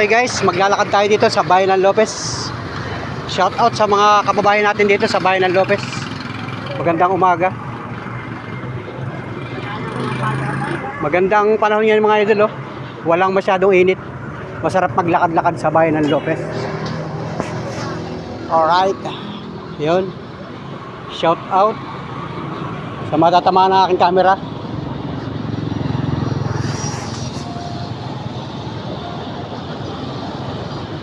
Okay guys, maglalakad tayo dito sa Bayan ng Lopez. Shout out sa mga kababayan natin dito sa Bayan ng Lopez. Magandang umaga. Magandang panahon yan mga idol oh. Walang masyadong init. Masarap maglakad-lakad sa Bayan ng Lopez. Alright. Yun. Shout out sa matatamaan ng aking camera.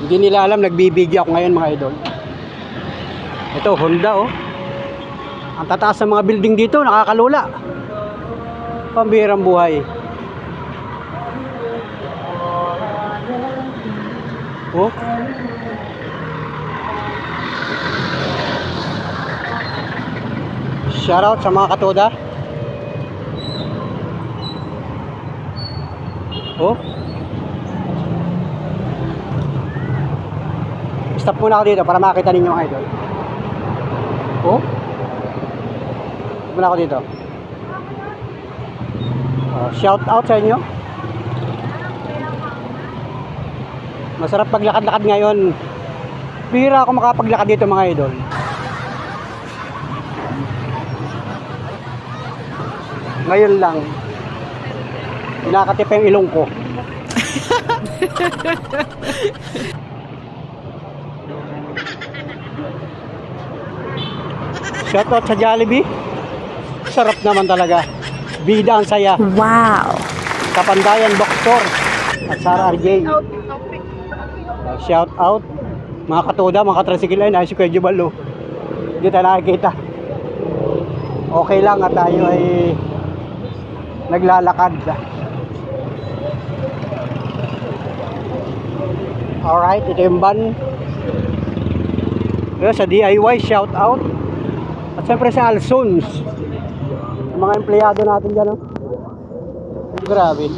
Hindi nila alam, nagbibigyo ako ngayon mga idol. Ito, Honda oh. Ang tataas ng mga building dito, nakakalula. Pambihirang buhay. Oh. Shoutout sa mga katoda. Oh. Stop muna ako dito para makita ninyo mga idol. Oh. Stop muna ako dito. Oh, shout out sa inyo. Masarap paglakad-lakad ngayon. Bihira ako makapaglakad dito mga idol. Ngayon lang. Kinakatip yung ilong ko. Shoutout sa Jollibee. Sarap naman talaga. Bida ang saya. Wow. Kapandayan Bookstore at Sara RJ. Shout out mga katuda, mga katrasikil ay nasa Kuya Jubalo. Hindi tayo nakikita. Okay lang at tayo ay naglalakad. Alright, ito yung van. Pero sa DIY, shout out. At siyempre sa Alsons. Mga empleyado natin dyan. Oh. Grabe.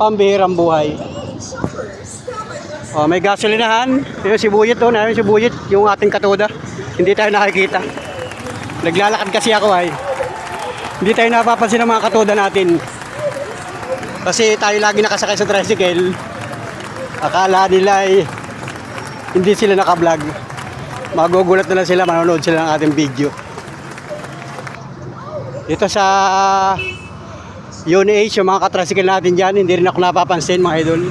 Pambihirang buhay. Oh, may gasolinahan. Yung sibuyet oh, namin sibuyet, yung ating katuda. Hindi tayo nakikita. Naglalakad kasi ako ay. Hindi tayo napapansin ng mga katuda natin. Kasi tayo lagi nakasakay sa tricycle. Akala nila ay hindi sila naka-vlog. Magugulat na lang sila, manonood sila ng ating video. Dito sa UNH, yung mga katrasikil natin dyan, hindi rin ako napapansin mga idol.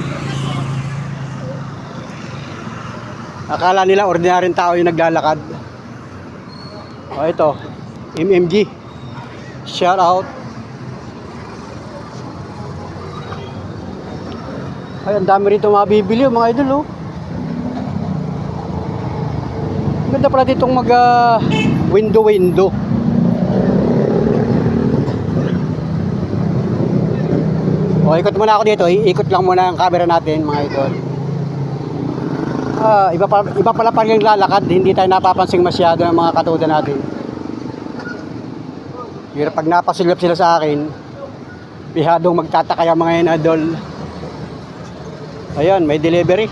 Akala nila ordinaryong tao yung naglalakad. O ito, MMG. Shout out. Ay, ang dami rito mabibili mga idol oh. Ganda pala ditong mag ah, window window. O, ikot muna ako dito. Iikot lang muna ang camera natin, mga idol. Ah, iba, pa, iba pala pala yung lalakad. Hindi tayo napapansin masyado ng mga katuda natin. Pero pag napasilip sila sa akin, bihadong magtataka yung mga yan, idol. Ayan, may delivery.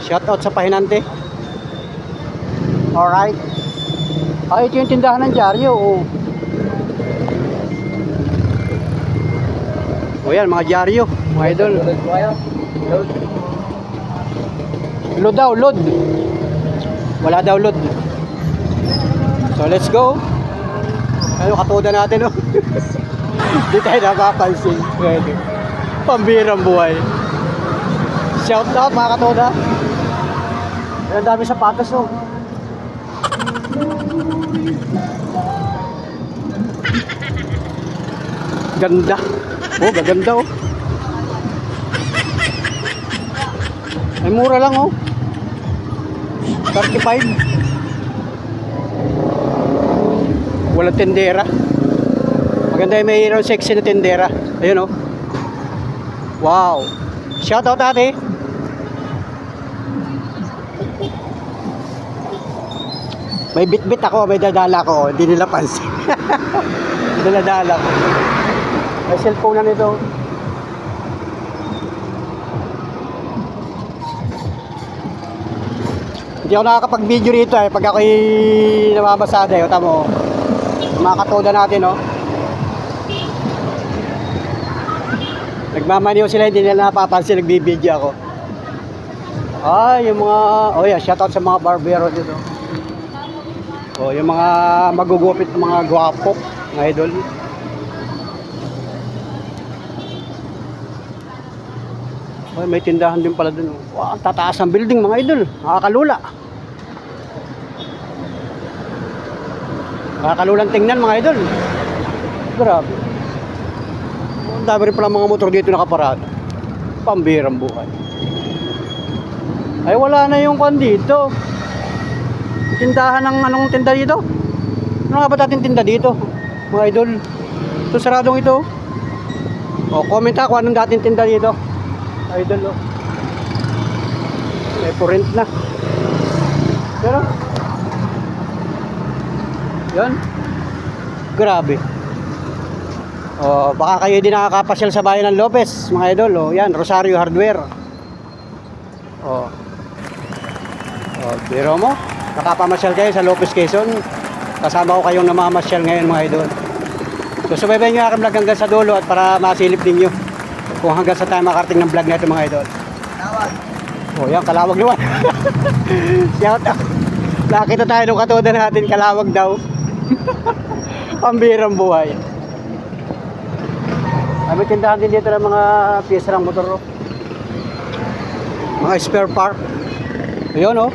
Shoutout sa pahinante. Alright. Ah, ito yung tindahan ng dyaryo. Oh. O yan, mga dyaryo, mga idol. Load daw, load. Wala daw load. So let's go. Ano katuda natin oh. Hindi tayo napapansin. Pwede. Pambirang buhay. Shout out mga katuda. Ang dami sapatos oh. Ganda. Oh, gaganda oh. Ay mura lang oh. 35. Walang tendera. Maganda yung mayroon sexy na tendera. Ayun oh. Wow. Shout out ate. May bit-bit ako, may dadala ko. Hindi nila pansin. Daladala ko. May cellphone na nito. Hindi ako nakakapag-video rito eh. Pag ako'y namabasada eh. Tamo. Mga katoda natin oh. Nag Nagmamaniw sila, hindi nila napapansin, nagbibideo ako. Ah, yung mga, oh yeah, shoutout sa mga barbero dito. Oh, yung mga magugupit, mga gwapo, mga idol. Oh, may tindahan din pala dun. Wow, ang tataas ng building mga idol. Nakakalula. Nakakalulang tingnan mga idol. Grabe. Ang dami rin pala mga motor dito nakaparada. Pambirang buhay. Ay wala na yung kwan dito. Tindahan ng anong tinda dito? Ano nga ba dating tinda dito? Mga idol. Ito saradong ito. O comment ako anong dating tinda dito. Idol oh. May rent na. Pero yan. Grabe. Oh, baka kayo din nakakapasyal sa bayan ng Lopez, mga idol. Oh, yan, Rosario Hardware. Oh. Oh, biro mo. Nakapamasyal kayo sa Lopez Quezon. Kasama ko kayong namamasyal ngayon, mga idol. So, subaybayan nyo aking vlog hanggang sa dulo at para masilip ninyo kung hanggang sa tayo makarating ng vlog na ito, mga idol. Oh, yan, kalawag naman. Shout out. Nakita tayo nung katoda natin, kalawag daw. Pambirang buhay. Ay, may tindahan din dito ng mga piyesa ng motor. oh. Mga spare part. Ayun, oh.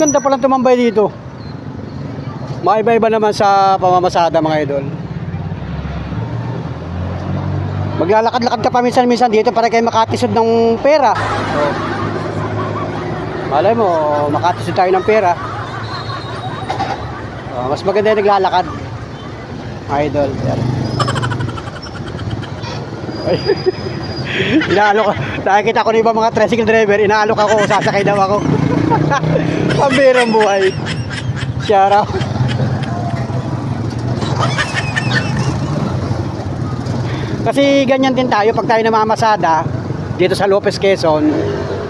Ganda palang tumambay dito. Maiba-iba naman sa pamamasada, mga idol. Maglalakad-lakad ka pa minsan-minsan dito para kayo makatisod ng pera. Oh. Malay mo, makatisod tayo ng pera. Oh, mas maganda yung naglalakad. Idol. Yan. Ay. inaalok nakikita ko na iba mga tricycle driver, inaalok ako, sasakay daw ako. Pambirang buhay. Shout out. Kasi ganyan din tayo pag tayo namamasada dito sa Lopez Quezon.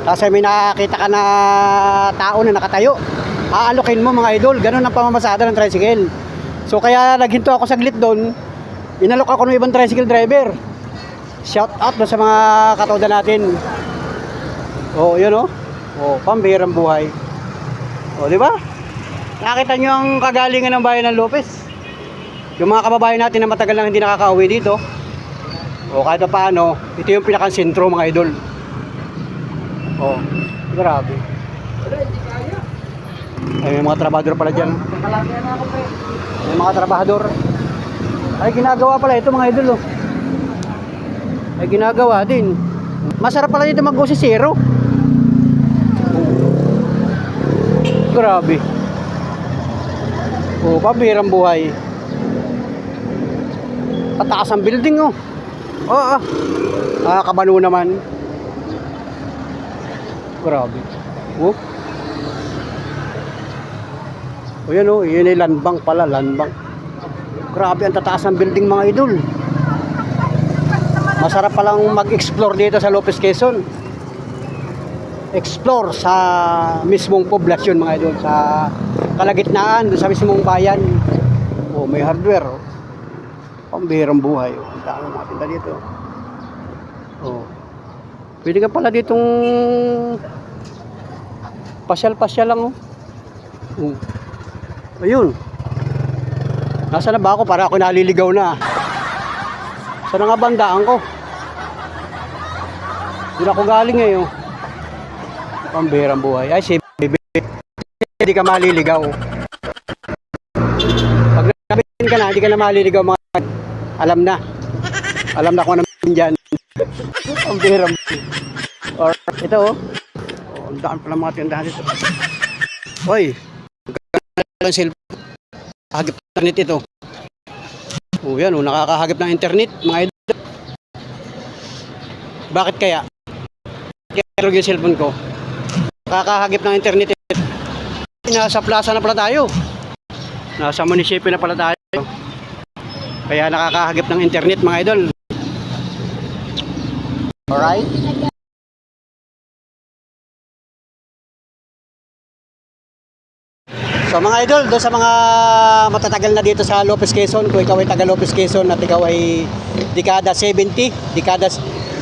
Tapos may nakakita ka na tao na nakatayo. Aalokin mo mga idol, ganun ang pamamasada ng tricycle. So kaya naghinto ako saglit doon. Inalok ako ng ibang tricycle driver. Shout out na sa mga katoda natin. Oh, yun oh. Oh, pambihirang buhay. Oh, di ba? Nakita nyo ang kagalingan ng bayan ng Lopez. Yung mga kababayan natin na matagal lang hindi nakakauwi dito. O kahit pa paano, ito yung pinakang sentro mga idol. Oh, grabe. Ay, may mga trabador pala dyan. May mga trabahador. Ay, ginagawa pala ito mga idol. Oh. Ay, ginagawa din. Masarap pala dito mag-go si Zero. Grabe. Oh, pabirang buhay. Pataas ang building oh. Oo, ah. Ah, kabalo naman. Grabe. Oh. O yan oh, yun ay landbank pala, landbank. Grabe ang tataas ng building mga idol. Masarap palang mag-explore dito sa Lopez Quezon. Explore sa mismong poblasyon mga idol, sa kalagitnaan, doon sa mismong bayan. Oh, may hardware. Oh. Pambihirang buhay. Oh. Ang dami mga tinda dito. Oh. Pwede ka pala ditong pasyal-pasyal lang oh. Oh. Ayun. Nasaan na ba ako para ako naliligaw na? Saan nga bandaan ko? Na ako galing eh. Pambihirang buhay. Ay, si Bibi. Hindi ka maliligaw. Pag nabitin ka na, hindi ka na maliligaw mga alam na. Alam na kung ano dyan. Pambihirang Or, ito oh. Oh, ang daan pala mga tindahan dito. Hoy, ang cellphone. Hagip internet ito. Oh, yan oh, nakakahagip ng internet, mga idol. Bakit kaya? Kaya yung cellphone ko. Nakakahagip ng internet. Nasa plaza na pala tayo. Nasa munisipyo na pala tayo. Kaya nakakahagip ng internet, mga idol. Alright? So mga idol, doon sa mga matatagal na dito sa Lopez Quezon, kung ikaw ay taga Lopez Quezon at ikaw ay dekada 70, dekada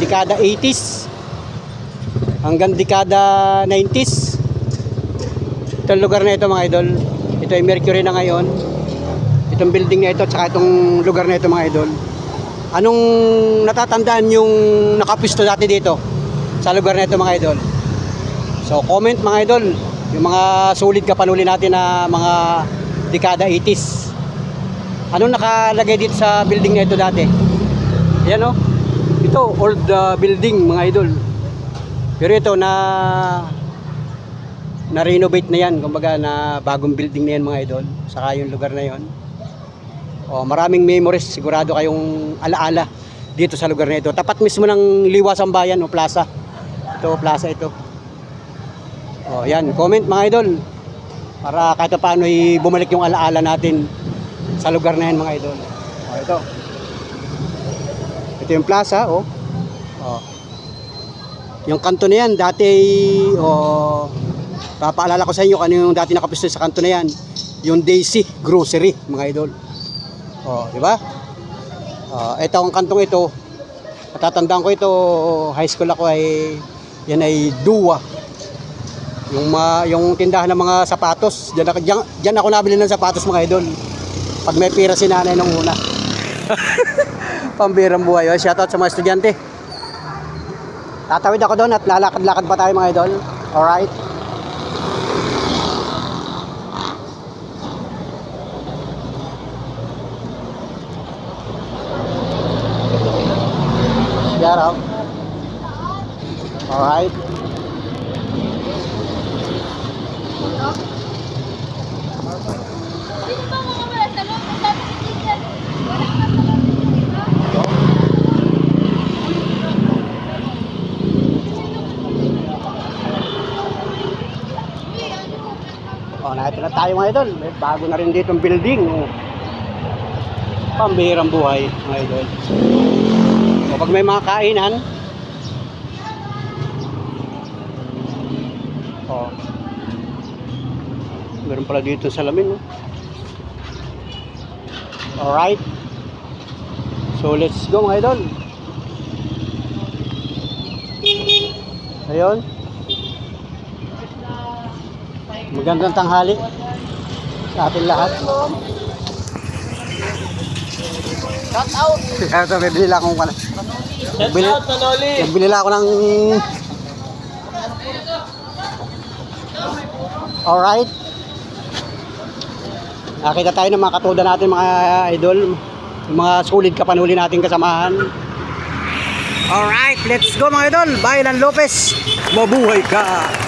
dekada 80s hanggang dekada 90s. Itong lugar na ito mga idol, ito ay Mercury na ngayon. Itong building na ito, tsaka itong lugar na ito mga idol. Anong natatandaan yung nakapisto dati dito sa lugar na ito mga idol? So comment mga idol, yung mga solid kapanuli natin na mga dekada 80s. Anong nakalagay dito sa building na ito dati? Yan o. Ito, old uh, building mga idol. Pero ito na na-renovate na yan. Kumbaga na bagong building na yan mga idol. Saka yung lugar na yon. Oh, maraming memories. Sigurado kayong alaala dito sa lugar na ito. Tapat mismo ng Liwasang Bayan o Plaza. Ito, plaza ito. Oh, yan. Comment mga idol. Para kahit pa paano ay bumalik yung alaala natin sa lugar na yan mga idol. Oh, ito. Ito yung plaza, oh. Oh. Yung kanto na yan, dati, oh, papaalala ko sa inyo kung ano yung dati nakapisto sa kanto na yan. Yung Daisy Grocery, mga idol. Oh, di ba? Oh, ito ang kantong ito. Matatandaan ko ito, high school ako ay, yan ay Dua. Yung, ma, yung tindahan ng mga sapatos. Diyan, ako- diyan, diyan ako nabili ng sapatos mga idol. Pag may pira si nanay nung una. Pambirang buhay. Shoutout sa mga estudyante. Tatawid ako doon at lalakad-lakad pa tayo mga idol. Alright. Shout out. Alright. Sino ba mga wala sa loob? Ang sabi ni Teacher, wala ka sa loob. Diba? Oh, nakita na tayo mga idol. Bago na rin dito ang building. Pambihirang buhay mga idol. O pag may mga kainan, oh. Meron pala dito sa lamin. Oh. Alright. So let's go mga idol. Ayun. Magandang tanghali sa atin lahat. Shout out! Ito, bibili lang akong pala. Shout Bili- out, Manoli! Nagbili lang ako ng... Alright. Nakita tayo ng mga katuda natin mga idol. Yung mga sulit kapanuli natin kasamahan. Alright, let's go mga idol. Bayan ng Lopez. Mabuhay ka!